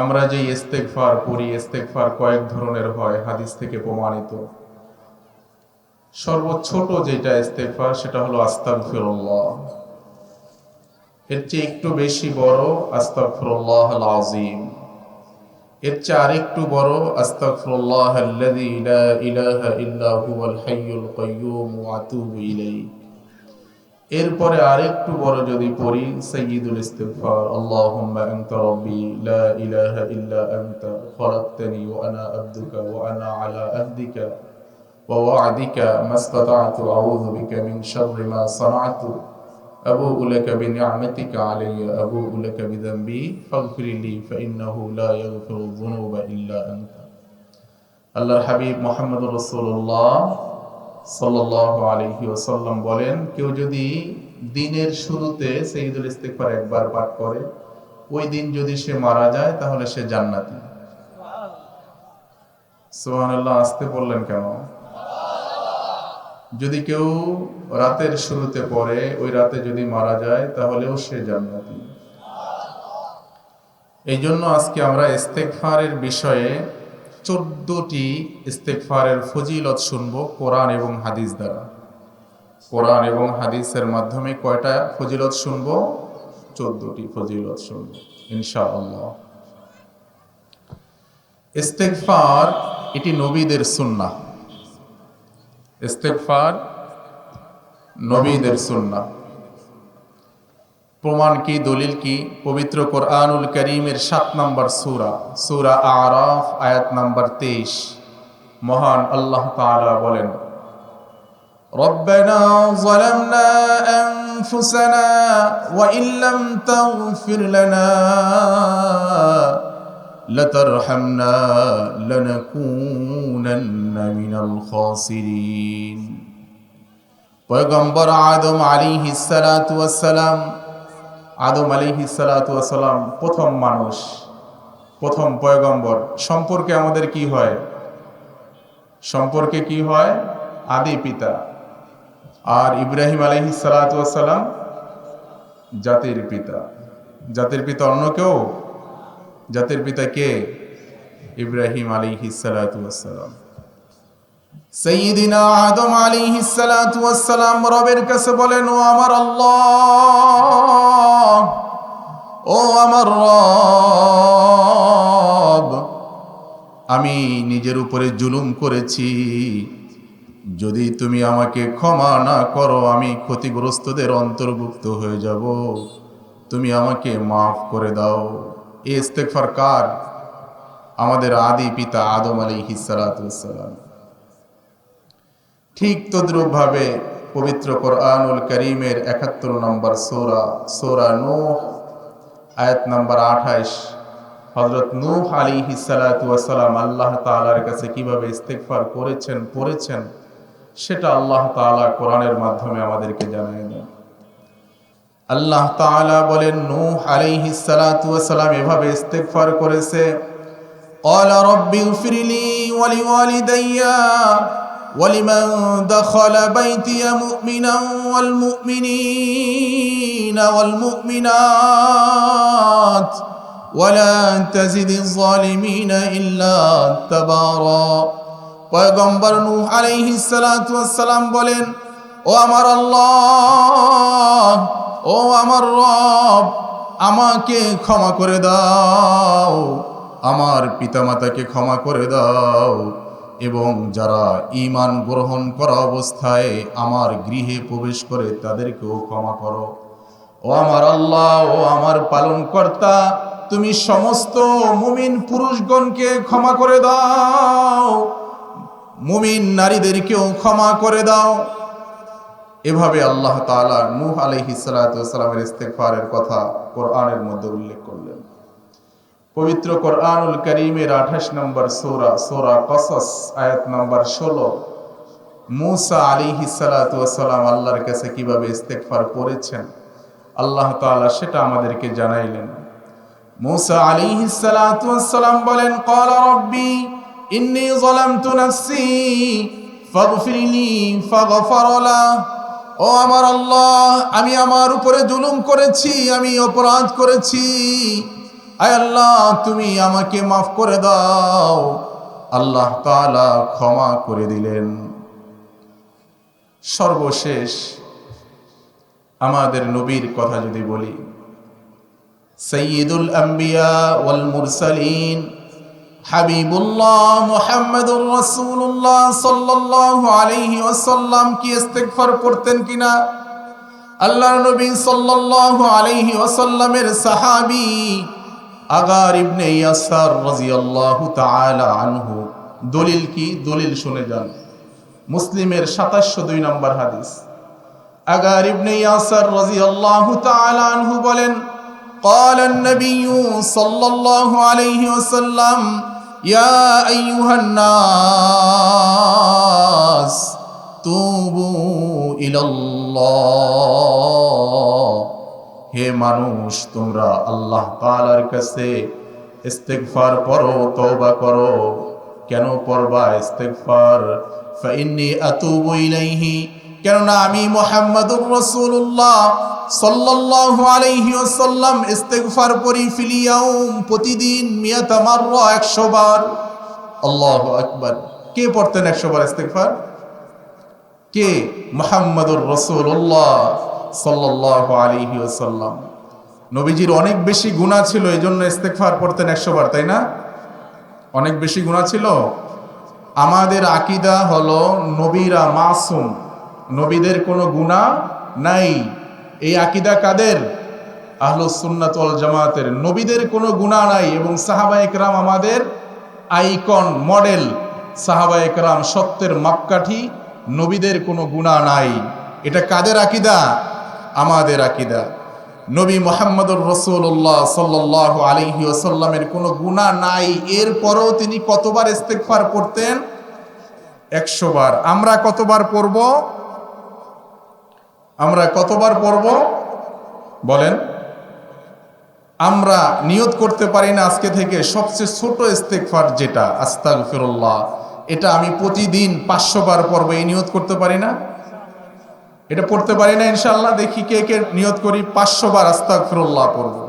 আমরা যে ইস্তেকফার করি ইস্তেকফার কয়েক ধরনের হয়, হাদিস থেকে প্রমাণিত। সর্বছোট যেটা ইস্তেকফার সেটা হলো আস্তাগফিরুল্লাহ। এর চেয়ে একটু বেশি বড় আস্তাগফিরুল্লাহ আজিম এর চেয়ে আরেকটু বড় আস্তাগফিরুল্লাহ আল্লাযী লা ইলাহা ইল্লা হুয়াল হাইয়ুল কাইয়্যুম ওয়া আতুবু ইলাইহি। এরপরে আরেকটু বড় যদি পড়ি সাইয়্যিদুল ইস্তিগফার আল্লাহুম্মা আনতা রাব্বি লা ইলাহা ইল্লা আনতা খলাকতানি ওয়া আনা আবদুকা ওয়া আনা আলা আহদিকা ওয়া ওয়া'দিকা মাসতাতা'তু আউযু বিকা মিন শাররি মা সানা'তু أبوء لك بنعمتك علي أبوء لك بذنبي فاغفر لي فإنه لا يغفر الذنوب إلا أنت আল্লাহর হাবিব মোহাম্মদ রসুল্লাহ সাল্লাহ বলেন, কেউ যদি দিনের শুরুতে সেইদুল ইস্তেকবার একবার পাঠ করে, ওই দিন যদি সে মারা যায়, তাহলে সে জান্নাতি। সোহান আল্লাহ আসতে বললেন কেন? যদি কেউ রাতের শুরুতে পড়ে, ওই রাতে যদি মারা যায়, তাহলেও সে জান্নাতি। এই জন্য আজকে আমরা ইস্তেকফারের বিষয়ে চোদ্দটি ইস্তেকফারের ফজিলত শুনব কোরআন এবং হাদিস দ্বারা। কোরআন এবং হাদিসের মাধ্যমে কয়টা ফজিলত শুনব? চোদ্দটি ফজিলত শুনব, ইনশাআল্লাহ। ইস্তেকফার এটি নবীদের সুন্নাহ। ইস্তেকফার নবীদের সুন্নাহ। প্রমাণ কি দলিল কি পবিত্র কোরআনুল করিমের সাত নম্বর সুরা সুরা আরাফ আয়াত নম্বর তেইশ মহান আল্লাহ তাআলা বলেন ربنا ظلمنا أنفسنا وإن لم تغفر لنا لترحمنا لنكونن من الخاسرين পয়গম্বর আদম আলিহি সালাম আদম আলিহি সালাম প্রথম মানুষ, প্রথম পয়গম্বর। সম্পর্কে আমাদের কি হয়? সম্পর্কে কি হয়? আদি পিতা। আর ইব্রাহিম আলহি সালাম জাতির পিতা। জাতির পিতা অন্য কেউ? জাতির পিতা কে? ইব্রাহিম আলিহি সালাম সৈয়দিনা আদম আলিহি সালাম রবের কাছে বলেন, ও আমার আল্লাহ, ও আমার রব, আমি নিজের উপরে জুলুম করেছি। যদি তুমি আমাকে ক্ষমা না করো, আমি ক্ষতিগ্রস্তদের অন্তর্ভুক্ত হয়ে যাব। তুমি আমাকে মাফ করে দাও। এ ইস্তেকফার কার? আমাদের আদি পিতা আদম আলী হিসালাম ঠিক তদ্রুপভাবে পবিত্র কোরআনুল করিমের একাত্তর নম্বর সোরা সোরা নূহ আয়াত নম্বর আঠাইশ হজরত নূহ আলী হিসালাম আল্লাহ তালার কাছে কিভাবে ইস্তেকফার করেছেন পড়েছেন সেটা আল্লাহ তালা কোরআনের মাধ্যমে আমাদেরকে জানিয়ে দেন আল্লাহ তাআলা বলেন নূহ আলাইহিস সালাতু ওয়াসালাম এভাবে ইস্তেগফার করেছে قال رب اغفر لي ولوالدي ولمن دخل بيتي مؤمنا والمؤمنين والمؤمنات ولا تزد الظالمين إلا تبارا পয়গম্বর নূহ আলাইহিস সালাতু ওয়াসসালাম বলেন ও আমার আল্লাহ ও আমার রব আমাকে ক্ষমা করে দাও আমার পিতামাতাকে ক্ষমা করে দাও এবং যারা ইমান গ্রহণ করা অবস্থায় আমার গৃহে প্রবেশ করে তাদেরকেও ক্ষমা করো। ও আমার আল্লাহ, ও আমার পালন কর্তা তুমি সমস্ত মুমিন পুরুষগণকে ক্ষমা করে দাও। মুমিন নারীদেরকেও ক্ষমা করে দাও। এভাবে আল্লাহ তালা নূহ আলহি সালামের ইস্তেকফারের কথা কোরআনের মধ্যে উল্লেখ করলেন। পবিত্র কোরআনুল করিমের আঠাশ নম্বর সোরা সোরা কসস, আয়াত নম্বর ষোলো। মুসা আলী হিসালাতাম আল্লাহর কাছে কীভাবে ইস্তেকফার করেছেন? আল্লাহ তালা সেটা আমাদেরকে জানাইলেন। মুসা আলী হিসালাতাম বলেন কল রব্বি, ইন্নি জলাম জলামতু নাফসি ফাগফিরলি ফাগফারলা ও আমার আল্লাহ, আমি আমার উপরে জুলুম করেছি, আমি অপরাধ করেছি। আয় আল্লাহ, তুমি আমাকে মাফ করে দাও। আল্লাহ তাআলা ক্ষমা করে দিলেন। সর্বশেষ আমাদের নবীর কথা যদি বলি সৈয়দুল আম্বিয়া ওয়াল মুরসালিন, হাবিবুল্লাহ মুহাম্মদুর রাসূলুল্লাহ সাল্লাল্লাহু আলাইহি ওয়াসাল্লাম কি ইস্তেগফার করতেন কিনা? আল্লাহর নবী সাল্লাল্লাহু আলাইহি ওয়াসাল্লামের সাহাবী আগার ইবনে ইয়াসার রাদিয়াল্লাহু তাআলা আনহু দলিল কি দলিল শুনে যান মুসলিমের 2702 নম্বর হাদিস আগার ইবনে ইয়াসার রাদিয়াল্লাহু তাআলা আনহু বলেন قال النبي صلى الله عليه وسلم يا أيها الناس توبوا إلى الله হে মানুষ, তোমরা আল্লাহ তাআলার কাছে ইস্তেগফার করো তওবা করো। কেন পড়বা ইস্তেগফার? ফাইন্নি আতুবু ইলাইহি, কেননা আমি মুহাম্মাদুর রাসূলুল্লাহ সাল্লাল্লাহু আলাইহি ওয়াসাল্লাম ইস্তেগফার পড়ি ফিল ইয়াউম, প্রতিদিন মিয়াতা মাররা 100 বার। আল্লাহু আকবার। কে পড়তেন 100 বার ইস্তেগফার? কে? মুহাম্মাদুর রাসূলুল্লাহ। সাল্লাল্লাহু আলাইহি ওয়াসাল্লাম। নবীজির অনেক বেশি গুনাহ ছিল, এজন্য ইস্তেগফার পড়তেন 100 বার, তাই না? অনেক বেশি গুনাহ ছিল। আমাদের আকিদা হলো নবীরা মাসুম, নবীদের কোনো গুনাহ নাই। এই আকিদা কাদের? আহলুস সুন্নাত ওয়াল জামাতের। নবীদের কোনো গুনাহ নাই এবং সাহাবা একরাম আমাদের আইকন, মডেল। সাহাবা একরাম সত্যের মাপকাঠি, নবীদের কোনো গুনাহ নাই। এটা কাদের আকিদা? আমাদের আকিদা। নবী মোহাম্মদুর রসুল্লাহ সাল্লাহ আলহি ওসাল্লামের কোনো গুণা নাই। এরপরও তিনি কতবার ইস্তেকফার পড়তেন একশো বার। আমরা কতবার পড়ব? আমরা কতবার পড়ব? বলেন। আমরা নিয়ত করতে পারি না আজকে থেকে। সবচেয়ে ছোট ইস্তেকফার যেটা আস্তাগ ফিরুল্লাহ এটা আমি প্রতিদিন পাঁচশো বার পড়ব। এই নিয়ত করতে পারি না? এটা পড়তে পারি না ইনশাল্লাহ দেখি কে কে নিয়ত করি। পাঁচশো বার আস্তাগ ফিরুল্লাহ পড়ব।